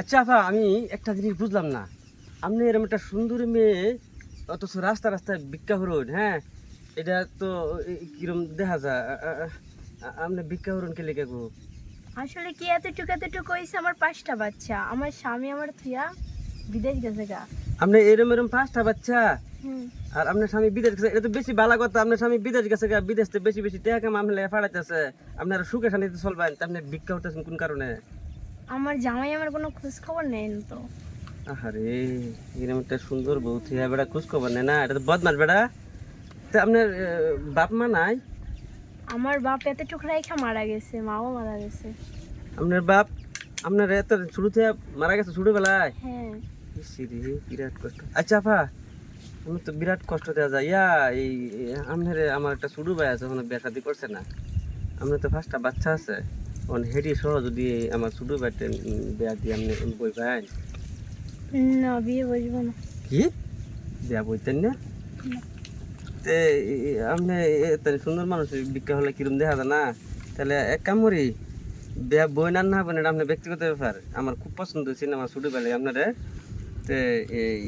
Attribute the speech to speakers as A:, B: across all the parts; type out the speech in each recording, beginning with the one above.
A: আচ্ছা আপা আমি একটা জিনিস বুঝলাম না। আপনি এরকম একটা সুন্দর মেয়ে অথচ রাস্তা রাস্তায় ভিক্ষা হরুন হ্যাঁ? এটা তো কিরম দেখা যায়? আপনি ভিক্ষা হরুন কে লেগে গো?
B: আসলে কি এতটুকু এতটুকু হয়েছে আমার পাঁচটা বাচ্চা? আমার স্বামী আমার থুয়া বিদেশ গেছে গা।
A: আপনি এরম এরম পাঁচটা বাচ্চা? আর আপনার স্বামী বিদেশ গেছে এটা তো বেশি ভালো কথা আপনার স্বামী বিদেশ গেছে গা, বিদেশ থেকে বেশি বেশি টাকা কাম আপনি লেগে ফাড়াইতেছে। আপনার সুখে শান্তিতে চলবেন তা আপনি ভিক্ষা হতেছেন কোন কারণে?
B: আমার জামাই আমার কোনো খোঁজ খবর নেন তো।
A: আরে এরকম একটা সুন্দর বউ থিয়া বেড়া খোঁজ খবর নেই না? এটা তো বদমাস বেড়া। তা আপনার বাপ মা নাই?
B: আমার বাপ এতটুকু রেখা মারা গেছে মাও মারা গেছে।
A: আপনার বাপ আপনার এত শুরু থেকে মারা গেছে ছোটবেলায়?
B: হ্যাঁ।
A: বিরাট কষ্ট। আচ্ছা আপা আমি তো বিরাট কষ্ট দেওয়া যায়। ইয়া এই আপনার আমার একটা ছোট ভাই আছে ওখানে বিয়া শাদি করছে না। আপনার তো পাঁচটা বাচ্চা আছে। ওখানে হেডি সহ যদি আমার ছোট ভাইতে বিয়া দিয়ে আপনি বই ভাই
B: না বিয়ে বসবো না।
A: কি? বিয়া বইতেন না? তে আপনি এত সুন্দর মানুষ বিজ্ঞা হলে কিরম দেখা যায় না? তাহলে এক কাম করি বিয়া বই না না বোনের আপনার ব্যক্তিগত ব্যাপার। আমার খুব পছন্দ হয়েছিল আমার ছোটবেলায় আপনারে। তে এই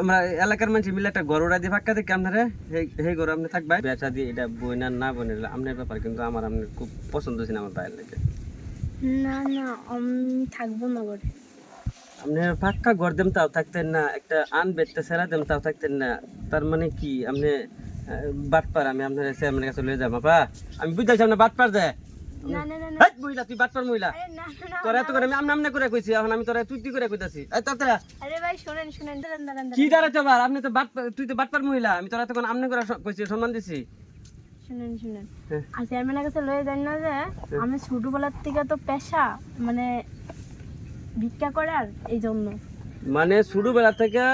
A: আমরা এলাকার মানুষ মিলে একটা গরু দিয়ে ফাঁকা দেখি আপনারে? সেই গরু আপনি থাকবে বেচা দিয়ে এটা বই না না বোনের আপনার ব্যাপার কিন্তু আমার আপনার খুব পছন্দ হয়েছিল আমার বাইরের লেগে।
B: না না আমি থাকব না ঘরে।
A: আপনি ফাঁকা ঘর দেম তাও থাকতেন না একটা আন বেচতে সেরা দেম তাও থাকতেন না। তার মানে কি? আপনি বাটপার আমি আপনার চেয়ারম্যানের কাছে লয়ে যাব আপা। আমি বুঝতেছি আপনার বাটপার দে
B: না না না না
A: হেই, মহিলা তুই বাটপার মহিলা।
B: আরে না না, না
A: তোরা এত করে আমি আমনে আমনে করে কইছি এখন আমি তোরা তুই তুই করে কইতাছি? তাড়াতাড়ি
B: আরে ভাই শোনেন শোনেন দাঁড়ান দাঁড়ান
A: কি
B: দাঁড়ান।
A: পার আপনি তো বাট তুই তো বাটপার মহিলা আমি তোরা এতক্ষণ আমনে করে কইছি সম্মান দিছি।
B: শুনেন শুনেন। আর চেয়ারম্যানের কাছে লয়ে যান না যে আমি ছোটবেলার থেকে তো পেশা মানে ভিক্ষা করার এই জন্য
A: মানে ছোটবেলা থেকে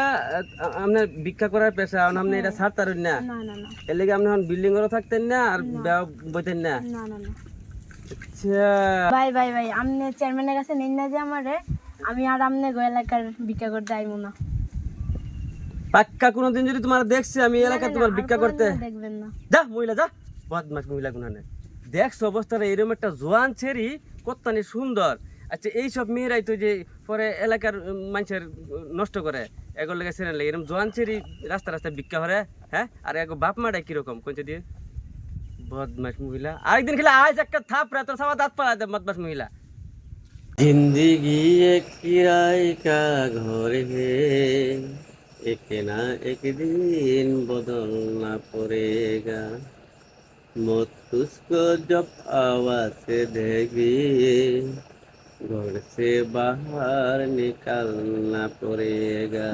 A: আপনার ভিক্ষা করার পেশা আপনি এটা ছাড়তারুন না। এর লেগে আপনি এখন বিল্ডিং থাকতেন না আর বইতেন না
B: না না। ভাই ভাই ভাই আপনি চেয়ারম্যানের কাছে নিন না যে আমারে আমি আর আপনি গো এলাকার ভিক্ষা করতে আইবো না।
A: পাক্কা কোনোদিন যদি তোমার দেখছি আমি এলাকায় তোমার ভিক্ষা করতে।
B: দেখবেন না।
A: যা মহিলা যা। বদমাস মহিলা গুনানে দেখছ অবস্থাটা এরকম একটা জোয়ান ছেড়ি কত্তানি সুন্দর। আচ্ছা এইসব মেয়েরাই তো যে পরে এলাকার মানুষের নষ্ট করে। এগুলো লেগে লাগে এরকম জোয়ান ছেড়ি রাস্তা রাস্তায় ভিক্ষা করে হ্যাঁ? আর এগো বাপ মাটা কীরকম কোনটা দিয়ে? বদমাস মহিলা। আরেকদিন খেলে আজ একটা থাপ রে, তোর সবার দাঁত পালা দে বদমাস মহিলা। জিন্দিগি এক কিরাই কা ঘর হে, একে না একদিন বদল না পড়েগা মস্তুষ্ক জব আওয়াজ দেবি ঘর সে বাহার নিকাল না পড়েগা।